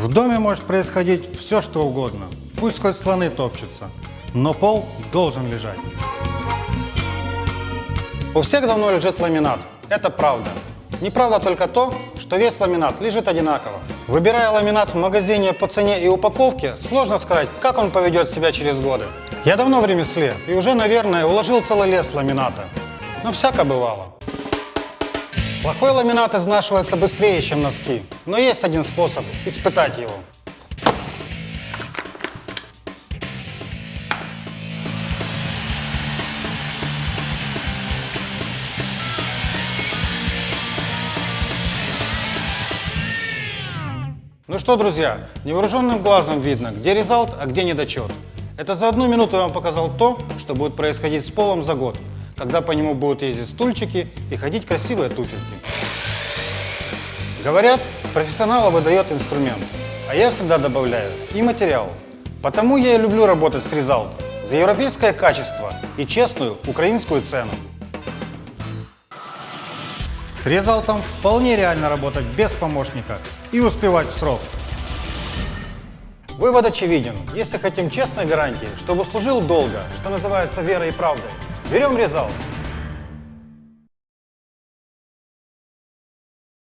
В доме может происходить все, что угодно. Пусть хоть слоны топчутся. Но пол должен лежать. У всех давно лежит ламинат. Это правда. Неправда только то, что весь ламинат лежит одинаково. Выбирая ламинат в магазине по цене и упаковке, сложно сказать, как он поведет себя через годы. Я давно в ремесле и уже, наверное, уложил целый лес ламината. Но всяко бывало. Плохой ламинат изнашивается быстрее, чем носки. Но есть один способ испытать его. Ну что, друзья, невооруженным глазом видно, где резалт, а где недочет. Это за одну минуту я вам показал то, что будет происходить с полом за год, когда по нему будут ездить стульчики и ходить красивые туфельки. Говорят, профессионала выдает инструмент, а я всегда добавляю и материал. Потому я и люблю работать с резалт за европейское качество и честную украинскую цену. С резалтом вполне реально работать без помощника и успевать в срок. Вывод очевиден. Если хотим честной гарантии, чтобы служил долго, что называется верой и правдой, берем резалт.